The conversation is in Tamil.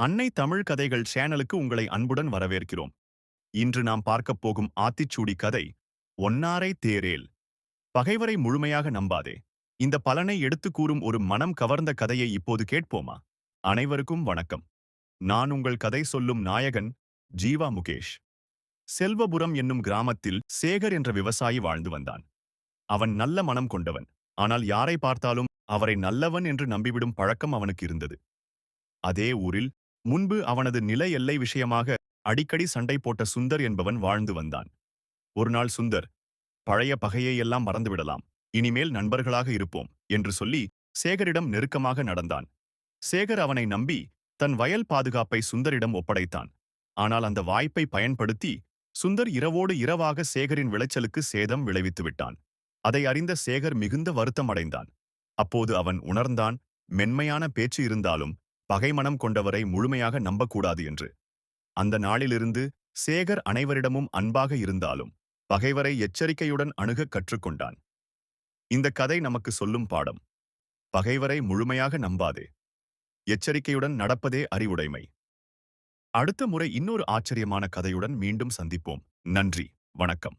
அன்னை தமிழ் கதைகள் சேனலுக்கு உங்களை அன்புடன் வரவேற்கிறோம். இன்று நாம் பார்க்கப் போகும் ஆத்திச்சூடி கதை ஒன்னாரை தேரேல் பகைவரை முழுமையாக நம்பாதே. இந்த பலனை எடுத்துக் கூறும் ஒரு மனம் கவர்ந்த கதையை இப்போது கேட்போமா? அனைவருக்கும் வணக்கம். நான் உங்கள் கதை சொல்லும் நாயகன் ஜீவா முகேஷ். செல்வபுரம் என்னும் கிராமத்தில் சேகர் என்ற விவசாயி வாழ்ந்து வந்தான். அவன் நல்ல மனம் கொண்டவன். ஆனால் யாரை பார்த்தாலும் அவரை நல்லவன் என்று நம்பிவிடும் பழக்கம் அவனுக்கு இருந்தது. அதே ஊரில் முன்பு அவனது நில எல்லை விஷயமாக அடிக்கடி சண்டை போட்ட சுந்தர் என்பவன் வாழ்ந்து வந்தான். ஒருநாள் சுந்தர் பழைய பகையை எல்லாம் மறந்துவிடலாம். இனிமேல் நண்பர்களாக இருப்போம் என்று சொல்லி சேகரிடம் நெருக்கமாக நடந்தான். சேகர் அவனை நம்பி தன் வயல் பாதுகாப்பை சுந்தரிடம் ஒப்படைத்தான். ஆனால் அந்த வாய்ப்பை பயன்படுத்தி சுந்தர் இரவோடு இரவாக சேகரின் விளைச்சலுக்கு சேதம் விளைவித்து விட்டான். அதை அறிந்த சேகர் மிகுந்த வருத்தம் அடைந்தான். அப்போது அவன் உணர்ந்தான் மென்மையான பேச்சு இருந்தாலும் பகைமனம் கொண்டவரை முழுமையாக நம்பக்கூடாது என்று. அந்த நாளிலிருந்து சேகர் அனைவரிடமும் அன்பாக இருந்தாலும் பகைவரை எச்சரிக்கையுடன் அணுகக் கற்றுக்கொண்டான். இந்த கதை நமக்கு சொல்லும் பாடம். பகைவரை முழுமையாக நம்பாதே. எச்சரிக்கையுடன் நடப்பதே அறிவுடைமை. அடுத்த முறை இன்னொரு ஆச்சரியமான கதையுடன் மீண்டும் சந்திப்போம். நன்றி. வணக்கம்.